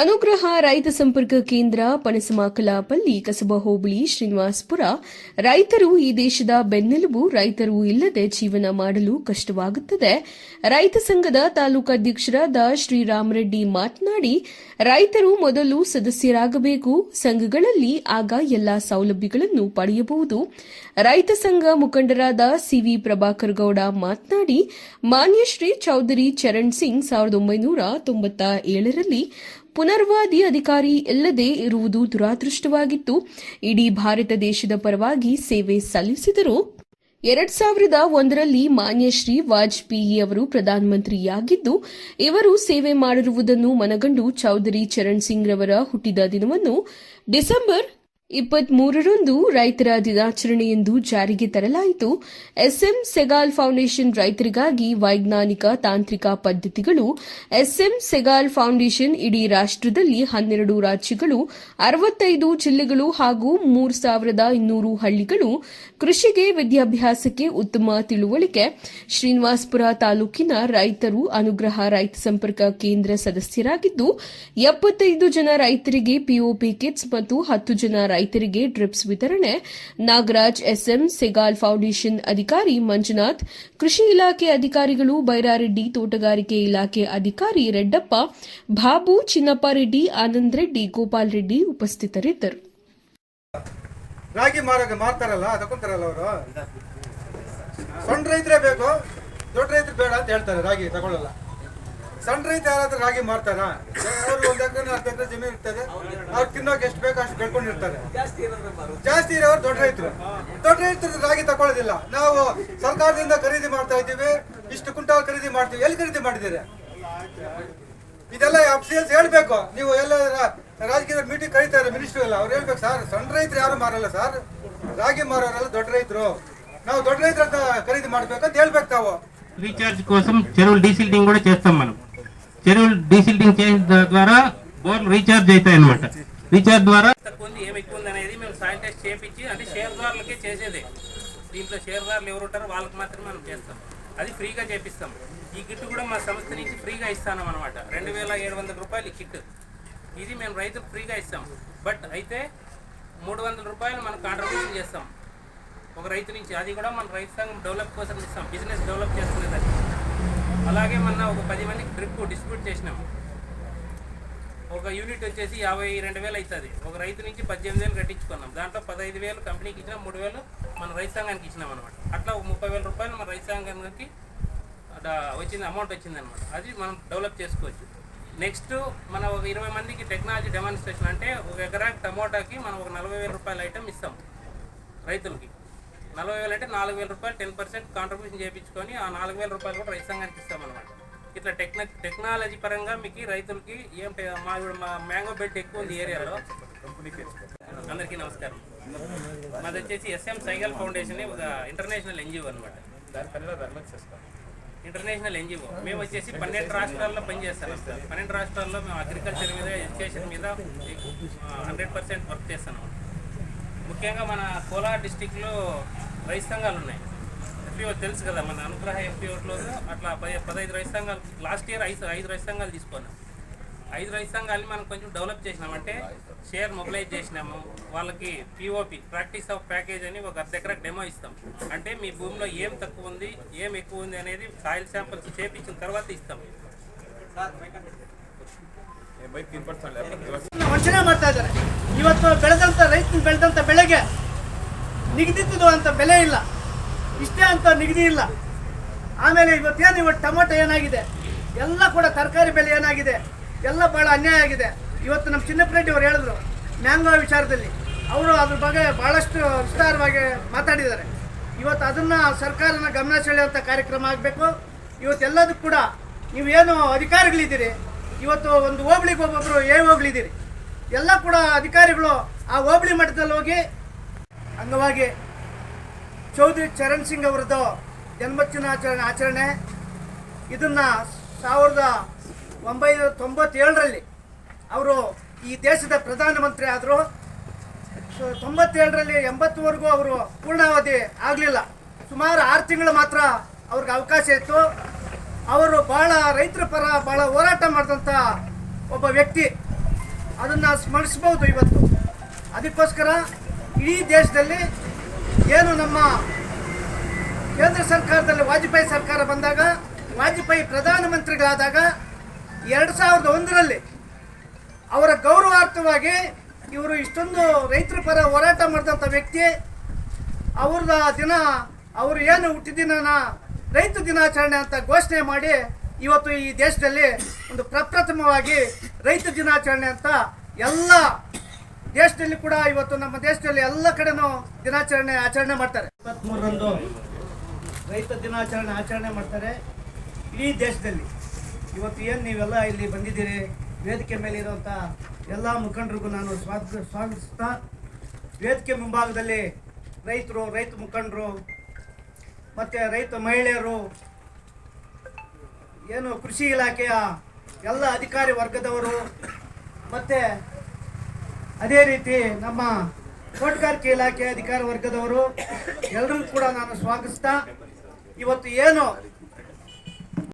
ಅನುಗ್ರಹ ರೈತ ಸಂಪರ್ಕ ಕೇಂದ್ರ ಪಣಸಮಾಕಲಾಪಲ್ಲಿ ಕಸಬಾ ಹೋಬಳಿ ಶ್ರೀನಿವಾಸಪುರ. ರೈತರು ಈ ದೇಶದ ಬೆನ್ನೆಲುಬು, ರೈತರು ಇಲ್ಲದೆ ಜೀವನ ಮಾಡಲು ಕಷ್ಟವಾಗುತ್ತದೆ. ರೈತ ಸಂಘದ ತಾಲೂಕಾಧ್ಯಕ್ಷರಾದ ಶ್ರೀರಾಮರೆಡ್ಡಿ ಮಾತನಾಡಿ, ರೈತರು ಮೊದಲು ಸದಸ್ಯರಾಗಬೇಕು, ಸಂಘಗಳಲ್ಲಿ ಆಗ ಎಲ್ಲಾ ಸೌಲಭ್ಯಗಳನ್ನು ಪಡೆಯಬಹುದು. ರೈತ ಸಂಘ ಮುಖಂಡರಾದ ಸಿವಿ ಪ್ರಭಾಕರ್ ಗೌಡ ಮಾತನಾಡಿ, ಮಾನ್ಯ ಶ್ರೀ ಚೌಧರಿ ಚರಣ್ ಸಿಂಗ್ ಸಾವಿರದ ಒಂಬೈನೂರ ತೊಂಬತ್ತ ಏಳರಲ್ಲಿ ಪುನರ್ವಾದಿ ಅಧಿಕಾರಿ ಇಲ್ಲದೆ ಇರುವುದು ದುರಾದೃಷ್ಟವಾಗಿತ್ತು. ಇಡೀ ಭಾರತ ದೇಶದ ಪರವಾಗಿ ಸೇವೆ ಸಲ್ಲಿಸಿದರು ಎರಡ್ ಸಾವಿರದ ಒಂದರಲ್ಲಿ ಮಾನ್ಯ ಶ್ರೀ ವಾಜಪೇಯಿ ಅವರು ಪ್ರಧಾನಮಂತ್ರಿಯಾಗಿದ್ದು, ಇವರು ಸೇವೆ ಮಾಡಿರುವುದನ್ನು ಮನಗಂಡು ಚೌಧರಿ ಚರಣ್ ಸಿಂಗ್ ರವರ ಹುಟ್ಟಿದ ದಿನವನ್ನು ಡಿಸೆಂಬರ್ ಇಪ್ಪತ್ಮೂರರಂದು ರೈತರ ದಿನಾಚರಣೆಯೆಂದು ಜಾರಿಗೆ ತರಲಾಯಿತು. ಎಸ್ಎಂ ಸೆಗಾಲ್ ಫೌಂಡೇಶನ್ ರೈತರಿಗಾಗಿ ವೈಜ್ಞಾನಿಕ ತಾಂತ್ರಿಕ ಪದ್ಧತಿಗಳು. ಎಸ್ಎಂ ಸೆಗಾಲ್ ಫೌಂಡೇಶನ್ ಇಡೀ ರಾಷ್ಟ್ರದಲ್ಲಿ ಹನ್ನೆರಡು ರಾಜ್ಯಗಳು, ಅರವತ್ತೈದು ಜಿಲ್ಲೆಗಳು ಹಾಗೂ ಮೂರು ಸಾವಿರದ ಇನ್ನೂರು ಹಳ್ಳಿಗಳು ಕೃಷಿಗೆ ವಿದ್ಯಾಭ್ಯಾಸಕ್ಕೆ ಉತ್ತಮ ತಿಳುವಳಿಕೆ. ಶ್ರೀನಿವಾಸಪುರ ತಾಲೂಕಿನ ರೈತರು ಅನುಗ್ರಹ ರೈತ ಸಂಪರ್ಕ ಕೇಂದ್ರ ಸದಸ್ಯರಾಗಿದ್ದು, ಎಪ್ಪತ್ತೈದು ಜನ ರೈತರಿಗೆ ಪಿಒಪಿ ಕಿಟ್ಸ್ ಮತ್ತು ಹತ್ತು ಜನ ರೈತರಿಗೆ ಡ್ರಿಪ್ಸ್ ವಿತರಣೆ. ನಾಗರಾಜ್ ಎಸ್ಎಂ, ಸೆಗಾಲ್ ಫೌಂಡೇಶನ್ ಅಧಿಕಾರಿ ಮಂಜುನಾಥ್, ಕೃಷಿ ಇಲಾಖೆ ಅಧಿಕಾರಿಗಳು ಬೈರಾರೆಡ್ಡಿ ತೋಟಗಾರಿಕೆ ಇಲಾಖೆ ಅಧಿಕಾರಿ ರೆಡ್ಡಪ್ಪ, ಬಾಬು ಚಿನ್ನಪ್ಪ ರೆಡ್ಡಿ, ಆನಂದ್ ರೆಡ್ಡಿ, ಗೋಪಾಲ್ ರೆಡ್ಡಿ ಉಪಸ್ಥಿತರಿದ್ದರು. ರಾಗಿ ಮಾರಾಗ ಮಾರ್ತಾರಲ್ಲ ತಗೊಂತಾರಲ್ಲ ಅವರು? ಸಣ್ಣ ರೈತರೇ ಬೇಕು, ದೊಡ್ಡ ರೈತರು ಬೇಡ ಅಂತ ಹೇಳ್ತಾರೆ ರಾಗಿ ತಗೊಳ್ಳಲ್ಲ. ಸಣ್ಣ ರೈತ ಯಾರಾದ್ರೂ ರಾಗಿ ಮಾರ್ತಾರ ಅವ್ರು ಒಂದ್ ಎಕರೆ ಹತ್ತು ಎಕರೆ ಜಮೀನು ಇರ್ತದೆ ಅವ್ರು ತಿನ್ನೋಕೆ ಎಷ್ಟು ಬೇಕೋ ಅಷ್ಟು ಬೆಳ್ಕೊಂಡಿರ್ತಾರೆ ಜಾಸ್ತಿ ಇರೋರು ದೊಡ್ಡ ರೈತರು ದೊಡ್ಡ ರೈತರು ರಾಗಿ ತಗೊಳ್ಳೋದಿಲ್ಲ ನಾವು ಸರ್ಕಾರದಿಂದ ಖರೀದಿ ಮಾಡ್ತಾ ಇದ್ದೀವಿ ಇಷ್ಟು ಕುಂಟಾಲ್ ಖರೀದಿ ಮಾಡ್ತೀವಿ ಎಲ್ಲಿ ಖರೀದಿ ಮಾಡಿದ್ದೀರಿ ಇದೆಲ್ಲ ಅಫ್ಸಿಯಲ್ಸ್ ಹೇಳ್ಬೇಕು ನೀವು ಎಲ್ಲ ರಾ- ರಾಜಕೀಯ ಮೀಟಿಂಗ್ ಕರೀತಾರೆ ಮಿನಿಸ್ಟರ್ ಎಲ್ಲ ಅವ್ರು ಹೇಳ್ಬೇಕು ಸರ್ ಸಣ್ಣ ರೈತರು ಯಾರು ಮಾರಲ್ಲ ಸರ್ ರಾಗಿ ಮಾರೋರೆಲ್ಲ ದೊಡ್ಡ ರೈತರು ನಾವು దొడ్డ రైతుల ఖరీదు ಮಾಡ್ಬೇಕಂತ ಹೇಳ್ಬೇಕು ತಾವು రీఛార్జ్ కోసం చెరువులు డీసిల్టింగ్ కూడా చేస్తాం మనం చెరువులు డీసిల్టింగ్ చేయడం ద్వారా బోర్లు రీఛార్జ్ అవుతాయి అనమాట రీఛార్జ్ ద్వారా తక్కువ ఉంది ఏమి ఎక్కువ అనేది మేము సాయిల్ చేపించి అంటే షేర్దారులకే చేసేదే. దీంట్లో షేర్దారులు ఎవరు ఉంటారో వాళ్ళకి మాత్రమే మనం చేస్తాం. అది ఫ్రీగా చేపిస్తాం. ఈ కిట్ కూడా మా సంస్థ నుంచి ఫ్రీగా ఇస్తాం అనమాట రెండు వేల ఏడు వందల రూపాయలు ఈ కిట్ ఇది మేము రైతులకు ఫ్రీగా ఇస్తాం. బట్ అయితే మూడు వందల రూపాయలు మనం కాంట్రిబ్యూషన్ చేస్తాం. ఒక రైతు నుంచి అది కూడా మన రైతు సంఘం డెవలప్ కోసం ఇస్తాం. బిజినెస్ డెవలప్ చేసుకునేదానికి. అలాగే మొన్న ఒక పది మందికి డ్రిప్ డిస్ట్రిబ్యూట్ చేసినాం. ఒక యూనిట్ వచ్చేసి యాభై రెండు వేలు అవుతుంది ఒక రైతు నుంచి పద్దెనిమిది వేలు కట్టించుకున్నాం. దాంట్లో పదహైదు వేలు కంపెనీకి ఇచ్చినా మూడు వేలు మన రైతాంగానికి ఇచ్చినాం అనమాట అట్లా ఒక ముప్పై వేల రూపాయలు మన రైతాంగానికి వచ్చింది అమౌంట్ వచ్చింది అనమాట అది మనం డెవలప్ చేసుకోవచ్చు. నెక్స్ట్ మన ఒక ఇరవై మందికి టెక్నాలజీ డెమాన్స్ట్రేషన్ అంటే ఒక ఎకరాకి టమోటాకి మనం ఒక నలభై వేల రూపాయల ఐటమ్ ఇస్తాం రైతులకి. నలభై వేలు అంటే నాలుగు వేల రూపాయలు టెన్ పర్సెంట్ కాంట్రిబ్యూషన్ చేయించుకొని ఆ నాలుగు వేల రూపాయలు కూడా రైతు సంఘానికి ఇస్తామన్నమాట. ఇట్లా టెక్న టెక్నాలజీ పరంగా మీకు రైతులకి ఏం మా మా మ్యాంగో బెల్ట్ ఎక్కువ ఉంది ఏరియాలో. అందరికీ నమస్కారం. మాది వచ్చేసి ఎస్ఎం సైగల్ ఫౌండేషన్ ఒక ఇంటర్నేషనల్ ఎన్జిఓ అనమాట ఇంటర్నేషనల్ ఎన్జిఓ. మేము వచ్చేసి పన్నెండు రాష్ట్రాల్లో పనిచేస్తాం. సార్ పన్నెండు రాష్ట్రాల్లో మేము అగ్రికల్చర్ మీద ఎడ్యుకేషన్ మీద హండ్రెడ్ పర్సెంట్ వర్క్ చేస్తాను ముఖ్యంగా మన కోలార్ డిస్టిక్లో రైతు సంఘాలు ఉన్నాయి. ఎఫ్పిఓ తెలుసు కదా మన అనుగ్రహ ఎఫ్పిఓలో అట్లా పది పదహైదు రైతు సంఘాలు లాస్ట్ ఇయర్ ఐదు ఐదు రైతు సంఘాలు తీసుకున్నాం. ఐదు రైతు సంఘాలని మనం కొంచెం డెవలప్ చేసినామంటే షేర్ మొబిలైజ్ చేసినాము. వాళ్ళకి పిఓపి ప్రాక్టీస్ ఆఫ్ ప్యాకేజ్ అని ఒక అర్ధ ఎకరా డెమో ఇస్తాం. అంటే మీ భూమిలో ఏం తక్కువ ఉంది ఏం ఎక్కువ ఉంది అనేది సాయిల్ శాంపిల్స్ చేపించిన తర్వాత ఇస్తాం. ವಂಚನೆ ಮಾಡ್ತಾ ಇವತ್ತು ಬೆಳೆದಂತ ರೈತನು ಬೆಳೆದಂತ ಬೆಳೆಗೆ ನಿಗದಿತದು ಅಂತ ಬೆಲೆ ಇಲ್ಲ. ಇಷ್ಟೇ ಅಂತ ನಿಗದಿ ಇಲ್ಲ. ಆಮೇಲೆ ಇವತ್ತೇನು ಇವತ್ತು ಟೊಮೊಟೊ ಏನಾಗಿದೆ? ಎಲ್ಲ ಕೂಡ ತರಕಾರಿ ಬೆಲೆ ಏನಾಗಿದೆ? ಎಲ್ಲ ಭಾಳ ಅನ್ಯಾಯ ಆಗಿದೆ. ಇವತ್ತು ನಮ್ಮ ಚಿನ್ನಪ್ಪರೆಡ್ಡಿ ಅವರು ಹೇಳಿದ್ರು ಮ್ಯಾಂಗೋ ವಿಚಾರದಲ್ಲಿ. ಅವರು ಅದ್ರ ಬಗ್ಗೆ ಭಾಳಷ್ಟು ವಿಸ್ತಾರವಾಗಿ ಮಾತಾಡಿದ್ದಾರೆ. ಇವತ್ತು ಅದನ್ನು ಸರ್ಕಾರನ ಗಮನ ಸೆಳೆಯುವಂಥ ಕಾರ್ಯಕ್ರಮ ಆಗಬೇಕು. ಇವತ್ತೆಲ್ಲದಕ್ಕೂ ಕೂಡ ನೀವೇನು ಅಧಿಕಾರಿಗಳಿದ್ದೀರಿ? ಇವತ್ತು ಒಂದು ಹೋಬಳಿಗೆ ಒಬ್ಬೊಬ್ಬರು ಏ ಹೋಬಳಿದ್ದೀರಿ ಎಲ್ಲ ಕೂಡ ಅಧಿಕಾರಿಗಳು ಆ ಹೋಬಳಿ ಮಟ್ಟದಲ್ಲಿ ಹೋಗಿ ಅಂಗವಾಗಿ ಚೌಧರಿ ಚರಣ್ ಸಿಂಗ್ ಅವರದ್ದು ಜನ್ಮದಿನಾಚರಣೆ ಆಚರಣೆ ಇದನ್ನು ಸಾವಿರದ ಒಂಬೈನೂರ ತೊಂಬತ್ತೇಳರಲ್ಲಿ ಅವರು ಈ ದೇಶದ ಪ್ರಧಾನಮಂತ್ರಿ ಆದರು. ತೊಂಬತ್ತೇಳರಲ್ಲಿ ಎಂಬತ್ತುವರೆಗೂ ಅವರು ಪೂರ್ಣಾವಧಿ ಆಗಲಿಲ್ಲ. ಸುಮಾರು ಆರು ತಿಂಗಳು ಮಾತ್ರ ಅವ್ರಿಗೆ ಅವಕಾಶ ಇತ್ತು. ಅವರು ಭಾಳ ರೈತರ ಪರ ಭಾಳ ಹೋರಾಟ ಮಾಡಿದಂಥ ಒಬ್ಬ ವ್ಯಕ್ತಿ ಅದನ್ನು ಸ್ಮರಿಸ್ಬೋದು ಇವತ್ತು. ಅದಕ್ಕೋಸ್ಕರ ಇಡೀ ದೇಶದಲ್ಲಿ ಏನು ನಮ್ಮ ಕೇಂದ್ರ ಸರ್ಕಾರದಲ್ಲಿ ವಾಜಪೇಯಿ ಸರ್ಕಾರ ಬಂದಾಗ, ವಾಜಪೇಯಿ ಪ್ರಧಾನಮಂತ್ರಿಗಳಾದಾಗ ಎರಡು ಸಾವಿರದ ಒಂದರಲ್ಲಿ ಅವರ ಗೌರವಾರ್ಥವಾಗಿ ಇವರು ಇಷ್ಟೊಂದು ರೈತರ ಪರ ಹೋರಾಟ ಮಾಡಿದಂಥ ವ್ಯಕ್ತಿ, ಅವ್ರದ ದಿನ, ಅವರು ಏನು ಹುಟ್ಟಿದಿನ ರೈತ ದಿನಾಚರಣೆ ಅಂತ ಘೋಷಣೆ ಮಾಡಿ ಇವತ್ತು ಈ ದೇಶದಲ್ಲಿ ಒಂದು ಪ್ರಪ್ರಥಮವಾಗಿ ರೈತ ದಿನಾಚರಣೆ ಅಂತ ಎಲ್ಲ ದೇಶದಲ್ಲಿ ಕೂಡ ಇವತ್ತು ನಮ್ಮ ದೇಶದಲ್ಲಿ ಎಲ್ಲ ಕಡೆನೂ ದಿನಾಚರಣೆ ಆಚರಣೆ ಮಾಡ್ತಾರೆ. ಇಪ್ಪತ್ತ್ಮೂರರಂದು ರೈತ ದಿನಾಚರಣೆ ಆಚರಣೆ ಮಾಡ್ತಾರೆ ಇಡೀ ದೇಶದಲ್ಲಿ. ಇವತ್ತು ಏನು ನೀವೆಲ್ಲ ಇಲ್ಲಿ ಬಂದಿದ್ದೀರಿ, ವೇದಿಕೆ ಮೇಲೆ ಇರುವಂಥ ಎಲ್ಲ ಮುಖಂಡರಿಗೂ ನಾನು ಸ್ವಾಗತ, ಸ್ವಾಗತಿಸ್ತಾ ವೇದಿಕೆ ಮುಂಭಾಗದಲ್ಲಿ ರೈತರು, ರೈತ ಮುಖಂಡರು ಮತ್ತು ರೈತ ಮಹಿಳೆಯರು ಏನು ಕೃಷಿ ಇಲಾಖೆಯ ಎಲ್ಲ ಅಧಿಕಾರಿ ವರ್ಗದವರು ಮತ್ತು ಅದೇ ರೀತಿ ನಮ್ಮ ತೋಟಗಾರಿಕೆ ಇಲಾಖೆ ಅಧಿಕಾರಿ ವರ್ಗದವರು ಎಲ್ಲರಿಗೂ ಕೂಡ ನಾನು ಸ್ವಾಗತಿಸ್ತಾ, ಇವತ್ತು ಏನು